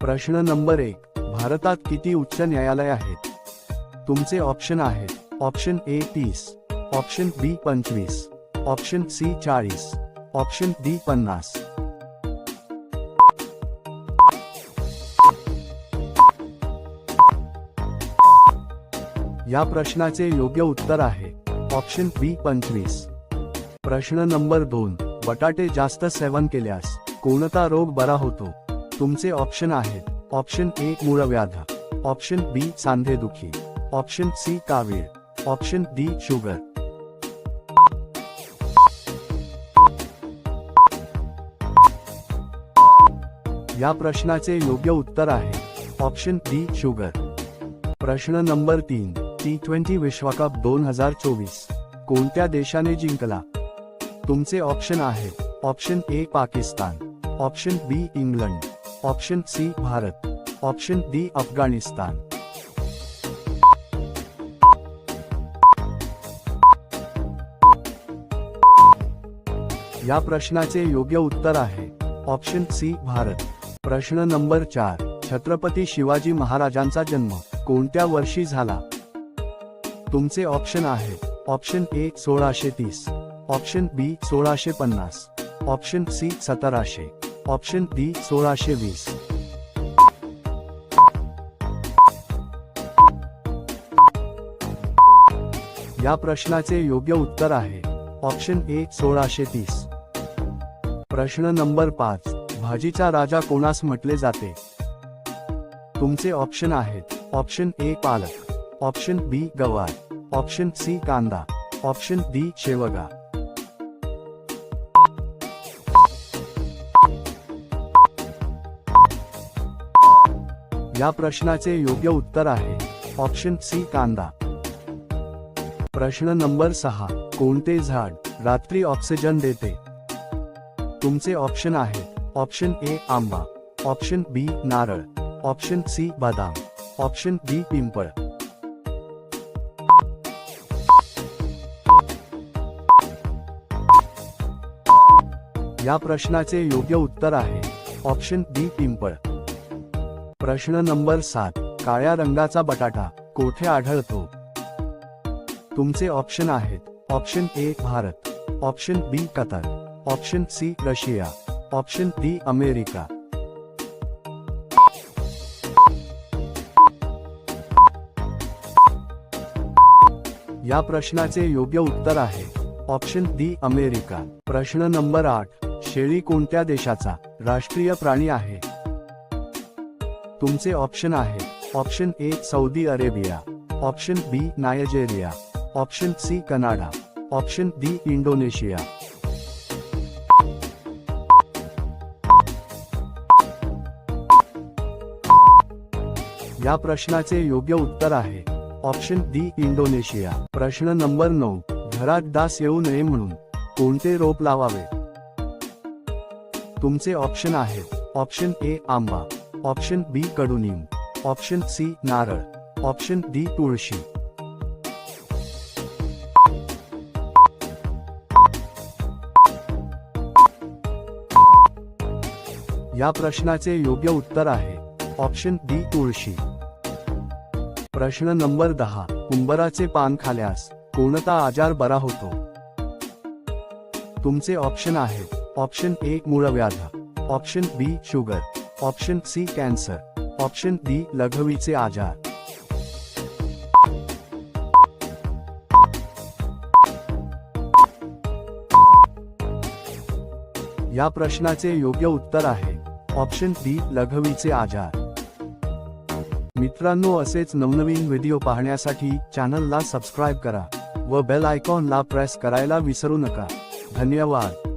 प्रश्न नंबर एक. भारतात किती उच्च न्यायालय आहेत? तुमचे ऑप्शन आहेत. ऑप्शन ए तीस. ऑप्शन बी पंचवीस. ऑप्शन सी चाळीस. ऑप्शन डी पन्नास. या प्रश्नाचे योग्य उत्तर आहे. ऑप्शन बी पंचवीस. प्रश्न नंबर दोन. बटाटे जास्त सेवन केल्यास कोणता रोग बरा होतो? तुमचे ऑप्शन आहेत. ऑप्शन ए मूळव्याध. ऑप्शन बी सांधेदुखी. ऑप्शन सी कावीळ. Option D sugar. या प्रश्नाचे योग्य उत्तर आहे. Option D sugar. प्रश्न नंबर तीन. टी ट्वेंटी विश्वकप दोन हजार चोवीस. कोणत्या देशाने जिंकला? तुमचे ऑप्शन आहेत option A Pakistan. Option B England. Option C Bharat. Option D Afghanistan. या प्रश्नाचे योग्य उत्तर आहे. Option C Bharat. प्रश्न नंबर चार. छत्रपती शिवाजी महाराजांचा जन्म कोणत्या वर्षी झाला? तुमचे ऑप्शन आहे. ऑप्शन ए सोळाशे तीस. ऑप्शन बी सोळाशे पन्नास. ऑप्शन सी सतराशे. ऑप्शन डी सोळाशे वीस. या प्रश्नाचे योग्य उत्तर आहे. ऑप्शन ए सोळाशे तीस. प्रश्न नंबर पाच भाजीचा राजा कोणास म्हटले जाते? तुमचे ऑप्शन आहेत. ऑप्शन ए पालक. ऑप्शन बी गवार. ऑप्शन सी कांदा. ऑप्शन डी शेवगा. या प्रश्नाचे योग्य उत्तर आहे. ऑप्शन सी कांदा. प्रश्न नंबर सहा, कोणते झाड रात्री ऑक्सिजन देते? तुमचे ऑप्शन आहेत. ऑप्शन ए आंबा. ऑप्शन बी नारळ. ऑप्शन सी बदाम. ऑप्शन डी पिंपळ. या प्रश्नाचे योग्य उत्तर आहे. ऑप्शन डी पिंपळ. प्रश्न नंबर सात. काळ्या रंगाचा बटाटा. कोठे आढळतो? तुमचे ऑप्शन आहेत. Option A Bharat. Option B Qatar. Option C Russia. Option D America. या प्रश्नाचे योग्य उत्तर आहे. Option D America. प्रश्न नंबर आठ. शेळी कोणत्या देशाचा? राष्ट्रीय प्राणी आहे. तुमचे ऑप्शन आहेत. Option A Saudi Arabia option B Nigeria option C Canada option D Indonesia या प्रश्नाचे योग्य उत्तर आहे. ऑप्शन डी इंडोनेशिया प्रश्न नंबर नऊ. घरात डास येऊ नये म्हणून. कोणते रोप लावावे? तुमचे ऑप्शन आहेत. ऑप्शन ए आंबा. ऑप्शन बी कडुनिंब ऑप्शन सी नारळ ऑप्शन डी तुळशी. या प्रश्नाचे योग्य उत्तर आहे ऑप्शन डी तुळशी. प्रश्न नंबर दहा कुंभराचे पान खाल्यास कोणता आजार बरा होतो? तुमचे ऑप्शन आहेत option A मूळव्याधा option B sugar. Option C cancer. Option D लघवीचे आजार. या प्रश्नाचे योग्य उत्तर आहे. ऑप्शन डी लघवीचे आजार. मित्रांनो असेच नवनवीन व्हिडिओ पाहण्यासाठी चॅनलला सबस्क्राईब करा व बेल आयकॉनला प्रेस करायला विसरू नका. धन्यवाद.